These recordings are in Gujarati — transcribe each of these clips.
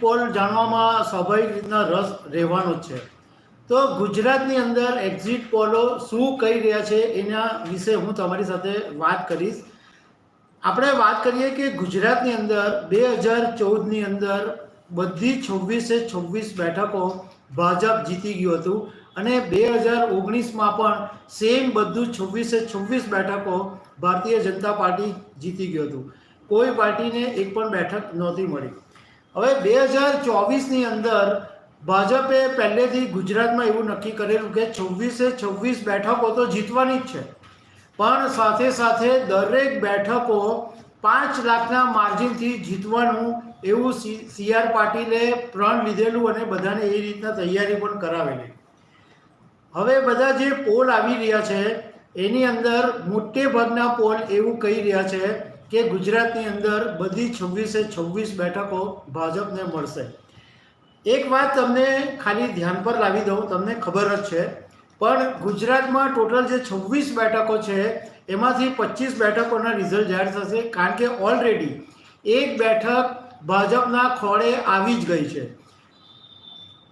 પોલ જાણવામાં સ્વાભાવિક રીતના રસ રહેવાનો જ છે. તો ગુજરાતની અંદર એક્ઝિટ પોલો શું કહી રહ્યા છે એના વિશે હું તમારી સાથે વાત કરીશ. આપણે વાત કરીએ કે ગુજરાતની અંદર બે હજાર ચૌદની અંદર બધી છવ્વીસે છવ્વીસ બેઠકો ભાજપ જીતી ગયું હતું અને બે હજાર ઓગણીસમાં પણ સેમ બધું છવ્વીસે છવ્વીસ બેઠકો ભારતીય જનતા પાર્ટી જીતી ગયું હતું. કોઈ પાર્ટીને એક પણ બેઠક નહોતી મળી. હવે બે હજાર ચોવીસની અંદર ભાજપે પહેલેથી ગુજરાતમાં એવું નક્કી કરેલું કે છવ્વીસે છવ્વીસ બેઠકો તો જીતવાની જ છે. પણ સાથે સાથે દરેક બેઠકો પાંચ લાખના માર્જિનથી જીતવાનું એવું સી આર પાટીલે પ્રણ લીધેલું અને બધાને એ રીતના તૈયારી પણ કરાવેલી. હવે બધા જે પોલ આવી રહ્યા છે, એની અંદર મોટે ભાગના પોલ એવું કહી રહ્યા છે કે ગુજરાતની અંદર બધી છવ્વીસે છવ્વીસ બેઠકો ભાજપને મળશે. એક વાત તમને ખાલી ધ્યાન પર લાવી દઉં, તમને ખબર જ છે. પણ ગુજરાતમાં ટોટલ જે છવ્વીસ બેઠકો છે, એમાંથી પચીસ બેઠકોના રિઝલ્ટ જાહેર થશે, કારણ કે ઓલરેડી એક બેઠક ભાજપના ખોળે આવી જ ગઈ છે.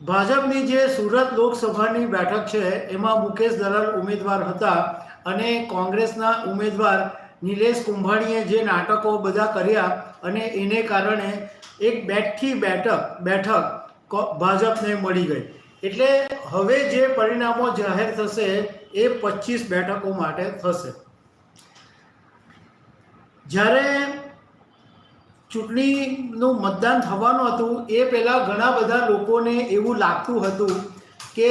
ભાજપની જે સુરત લોકસભાની બેઠક છે, એમાં મુકેશ દલાલ ઉમેદવાર હતા અને કોંગ્રેસના ઉમેદવાર નિલેશ કુંભાણીએ જે નાટકો બધા કર્યા અને એને કારણે એક બેઠથી બેઠક બેઠક ભાજપને મળી ગઈ. એટલે હવે જે પરિણામો જાહેર થશે એ પચીસ બેઠકો માટે થશે. જ્યારે ચૂંટણીનું મતદાન થવાનું હતું, એ પહેલાં ઘણા બધા લોકોને એવું લાગતું હતું કે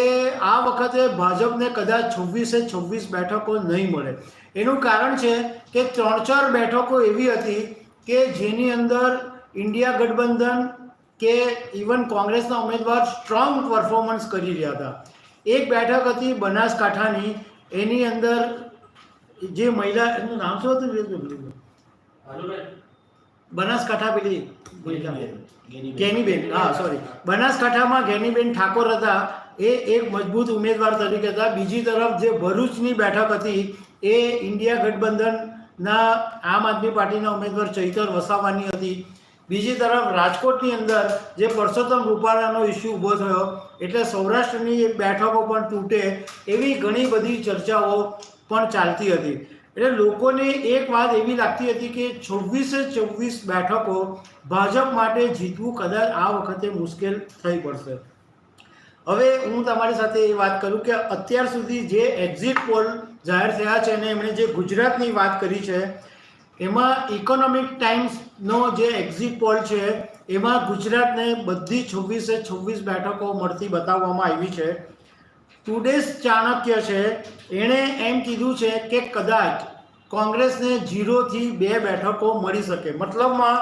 આ વખતે ભાજપને કદાચ છવ્વીસે છવ્વીસ બેઠકો નહીં મળે. એનું કારણ છે કે ત્રણ ચાર બેઠકો એવી હતી કે જેની અંદર ઇન્ડિયા ગઠબંધન કે ઇવન કોંગ્રેસના ઉમેદવાર સ્ટ્રોંગ પરફોર્મન્સ કરી રહ્યા હતા. એક બેઠક હતી બનાસકાંઠાની. એની અંદર જે મહિલા એનું નામ શું હતું. બનાસકાંઠા પેલી ગેનીબેન. હા સોરી બનાસકાંઠામાં ગેનીબેન ઠાકોર હતા. એ એક મજબૂત ઉમેદવાર તરીકે હતા. બીજી તરફ જે ભરૂચની બેઠક હતી, એ ઇન્ડિયા ગઠબંધનના આમ આદમી પાર્ટીના ઉમેદવાર ચૈતર વસાવાની હતી. બીજી તરફ રાજકોટની અંદર જે પરસોત્તમ રૂપાલાનો ઇસ્યુ ઊભો થયો, એટલે સૌરાષ્ટ્રની બેઠકો પણ તૂટે એવી ઘણી બધી ચર્ચાઓ પણ ચાલતી હતી. એટલે લોકોને એક વાત એવી લાગતી હતી કે છવ્વીસે છવ્વીસ બેઠકો ભાજપ માટે જીતવું કદાચ આ વખતે મુશ્કેલ થઈ પડશે. હવે હું તમારી સાથે એ વાત કરું કે અત્યાર સુધી જે એક્ઝિટ પોલ જાહેર થયા છે અને એમણે જે ગુજરાતની વાત કરી છે, એમાં ઇકોનોમિક ટાઈમ્સનો જે એક્ઝિટ પોલ છે, એમાં ગુજરાતને બધી છવ્વીસે છવ્વીસ બેઠકો મળતી બતાવવામાં આવી છે. ટુડેઝ ચાણક્ય છે, એણે એમ કીધું છે કે કદાચ કોંગ્રેસને જીરોથી બે બેઠકો મળી શકે. મતલબમાં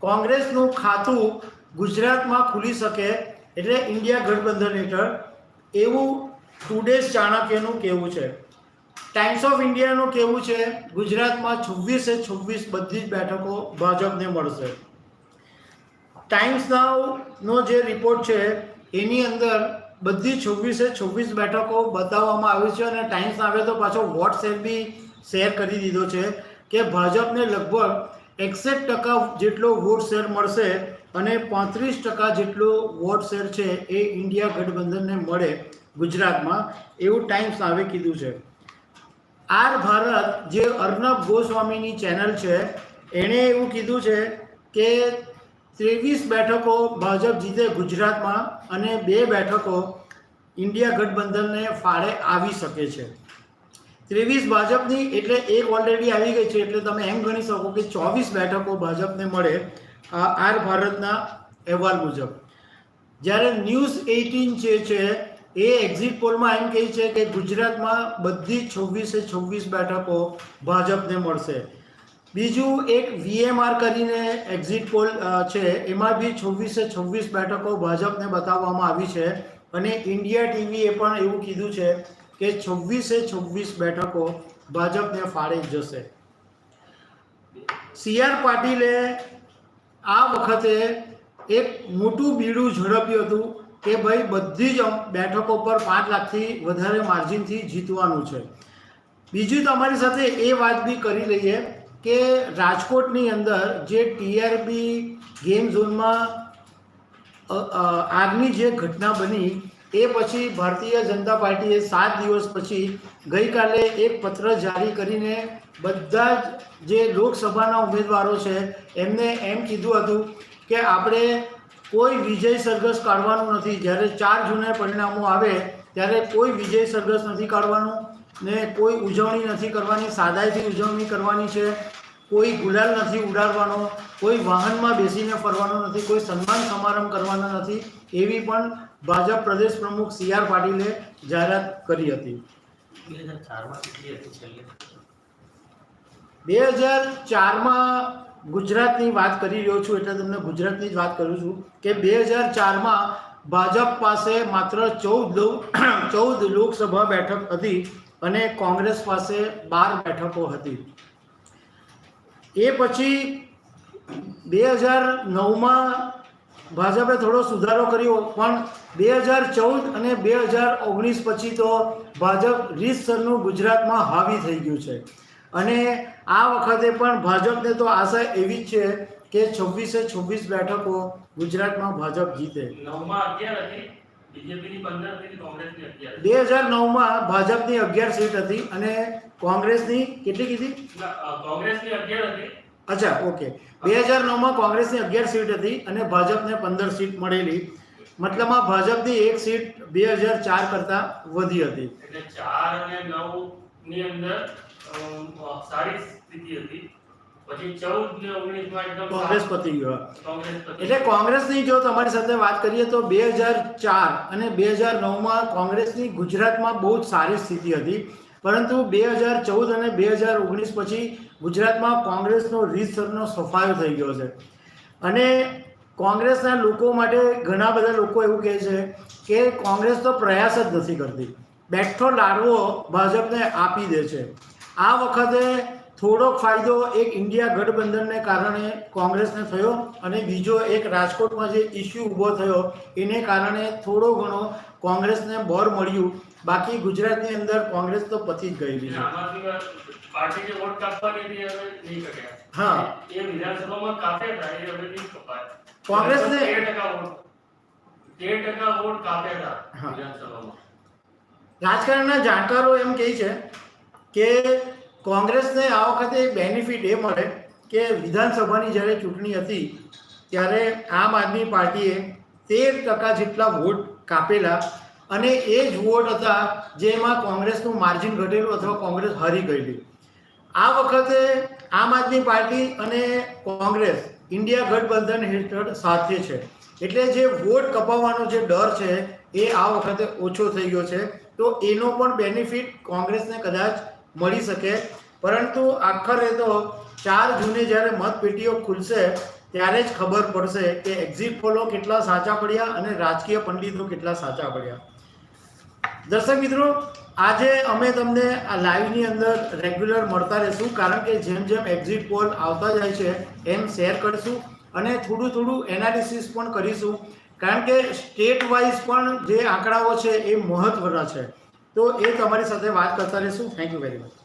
કોંગ્રેસનું ખાતું ગુજરાતમાં ખુલી શકે એટલે ઇન્ડિયા ગઠબંધન હેઠળ એવું ટુડેઝ ચાણક્યનું કહેવું છે. ટાઈમ્સ ઓફ ઇન્ડિયાનું કહેવું છે, ગુજરાતમાં છવ્વીસે છવ્વીસ બધી જ બેઠકો ભાજપને મળશે. ટાઈમ્સ નાવનો જે રિપોર્ટ છે, એની અંદર બધી છવ્વીસે છવ્વીસ બેઠકો બતાવવામાં આવી છે અને ટાઈમ્સ નાવે તો પાછો વોટ્સએપ બી શેર કરી દીધો છે કે ભાજપને લગભગ એકસઠ ટકા જેટલો વોટ શેર મળશે અને પાંત્રીસ ટકા જેટલો વોટ શેર છે એ ઇન્ડિયા ગઠબંધનને મળે ગુજરાતમાં, એવું ટાઈમ્સ આવે કીધું છે. આર ભારત જે અર્નબ ગોસ્વામીની ચેનલ છે, એણે એવું કીધું છે કે ત્રેવીસ બેઠકો ભાજપ જીતે ગુજરાતમાં અને બે બેઠકો ઇન્ડિયા ગઠબંધનને ફાળે આવી શકે છે. ત્રેવીસ ભાજપની એટલે એક ઓલરેડી આવી ગઈ છે, એટલે તમે એમ ગણી શકો કે ચોવીસ બેઠકો ભાજપને મળે. આર ભારતના અહેવાલ મુજબ. જ્યારે ન્યૂઝ એઇટીન જે છે, એ એક્ઝિટ પોલમાં એમ કહે છે કે ગુજરાતમાં બધી છવ્વીસે છવ્વીસ બેઠકો ભાજપને મળશે. બીજું એક વીએમઆર કરીને એક્ઝિટ પોલ છે, એમાં બી છવ્વીસે છવ્વીસ બેઠકો ભાજપને બતાવવામાં આવી છે. અને ઇન્ડિયા ટીવીએ પણ એવું કીધું છે કે છવ્વીસે છવ્વીસ બેઠકો ભાજપને ફાળે જશે. સી આર પાટીલે આ વખતે એક મોટું બીડું ઝડપ્યું હતું કે ભાઈ બધી જ બેઠકો પર પાંચ લાખથી વધારે માર્જિનથી જીતવાનું છે. બીજું તમારી સાથે એ વાત બી કરી લઈએ કે રાજકોટની અંદર જે ટીઆરબી ગેમ ઝોનમાં આગની જે ઘટના બની એ પછી ભારતીય જનતા પાર્ટીએ સાત દિવસ પછી ગઈકાલે એક પત્ર જારી કરીને બધા જ જે લોકસભાના ઉમેદવારો છે, એમને એમ કીધું હતું કે આપણે કોઈ વિજય સરઘસ કાઢવાનું નથી. જ્યારે ચાર જૂને પરિણામો આવે, ત્યારે કોઈ વિજય સરઘસ નથી કાઢવાનું ને કોઈ ઉજવણી નથી કરવાની, સાદાઈથી ઉજવણી કરવાની છે. કોઈ ગુલાલ નથી ઉડાડવાનો કોઈ વાહનમાં બેસીને ફરવાનો નથી કોઈ સન્માન સમારંભ કરવાનો નથી એવી પણ ભાજપ પ્રદેશ પ્રમુખ સી આર પાટીલે જાહેરાત કરી હતી. બે હજાર ચારમાં ગુજરાતની વાત કરી રહ્યો છું એટલે તમને ગુજરાતની જ વાત કરું છું કે બે હજાર ચારમાં ભાજપ પાસે માત્ર ચૌદ ચૌદ લોકસભા બેઠક હતી અને કોંગ્રેસ પાસે બાર બેઠકો હતી. એ પછી બે હજાર નવમાં ભાજપે થોડો સુધારો કર્યો, પણ બે હજાર ચૌદ અને બે હજાર ઓગણીસ પછી તો ભાજપ રીતસરનું ગુજરાતમાં હાવી થઈ ગયું છે. અને આ વખતે પણ ભાજપને તો આશા એવી જ છે કે છવ્વીસે છવ્વીસ બેઠકો ગુજરાતમાં ભાજપ જીતે. બે હજાર નવમાં ભાજપની અગિયાર સીટ હતી અને કોંગ્રેસની કેટલી કીધી? કોંગ્રેસની અગિયાર હતી. અચ્છા ઓકે. બે હજાર નવમાં કોંગ્રેસની અગિયાર સીટ હતી અને ભાજપને પંદર સીટ મળેલી. મતલબમાં ભાજપની એક સીટ બે હજાર ચાર કરતાં વધી હતી. એટલે ચાર અને નવની અંદર સારી સ્થિતિ હતી. કોંગ્રેસ. પતી ગયો એટલે કોંગ્રેસની જો તમારી સાથે વાત કરીએ તો બે હજાર ચાર અને બે હજાર નવમાં કોંગ્રેસની ગુજરાતમાં બહુ જ સારી સ્થિતિ હતી. પરંતુ બે હજાર ચૌદ અને બે હજાર ઓગણીસ પછી ગુજરાતમાં કોંગ્રેસનો રીતસરનો સફાયો થઈ ગયો છે. અને કોંગ્રેસના લોકો માટે ઘણા બધા લોકો એવું કહે છે કે કોંગ્રેસ તો પ્રયાસ જ નથી કરતી. બેઠો લાડવો ભાજપને આપી દે છે. આ વખતે થોડોક ફાયદો એક ઇન્ડિયા ગઠબંધનને કારણે કોંગ્રેસને થયો અને બીજો એક રાજકોટમાં જે ઇસ્યુ ઊભો થયો એને કારણે થોડો ઘણો કોંગ્રેસને બોર મળ્યું. બાકી ગુજરાતની અંદર કોંગ્રેસ તો પતી જ ગયેલી છે. હા. કોંગ્રેસને- તેર ટકા વોટ. તેર ટકા વોટ કાપ્યા હતા વિધાનસભામાં. રાજકારણના જાણકારો એમ કહે છે કે કોંગ્રેસને આ વખતે બેનિફિટ એ મળે કે વિધાનસભાની જ્યારે ચૂંટણી હતી, ત્યારે આમ આદમી પાર્ટીએ તેર ટકા જેટલા વોટ કાપેલા અને એ જ વોટ હતા જેમાં કોંગ્રેસનું માર્જિન ઘટેલું અથવા કોંગ્રેસ હારી ગયેલી. આ વખતે આમ આદમી પાર્ટી અને કોંગ્રેસ ઇન્ડિયા ગઠબંધન હેઠળ સાથે છે. એટલે જે વોટ કપાવવાનો જે ડર છે, એ આ વખતે ઓછો થઈ ગયો છે. તો એનો પણ બેનિફિટ કોંગ્રેસને કદાચ મળી શકે. પરંતુ આખરે તો ચાર જૂને જ્યારે મતપેટીઓ ખુલશે, ત્યારે જ ખબર પડશે કે એક્ઝિટ પોલો કેટલા સાચા પડ્યા અને રાજકીય પંડિતો કેટલા સાચા પડ્યા. દર્શક મિત્રો, આજે અમે તમને આ લાઈવની અંદર રેગ્યુલર મળતા રહીશું, કારણ કે જેમ જેમ એક્ઝિટ પોલ આવતા જાય છે, એમ શેર કરીશું અને થોડું થોડું એનાલિસિસ પણ કરીશું. કારણ કે સ્ટેટ વાઇઝ પણ જે આંકડાઓ છે, એ મહત્વના છે. તો એ તમારી સાથે વાત કરતા રહીશું. Thank you very much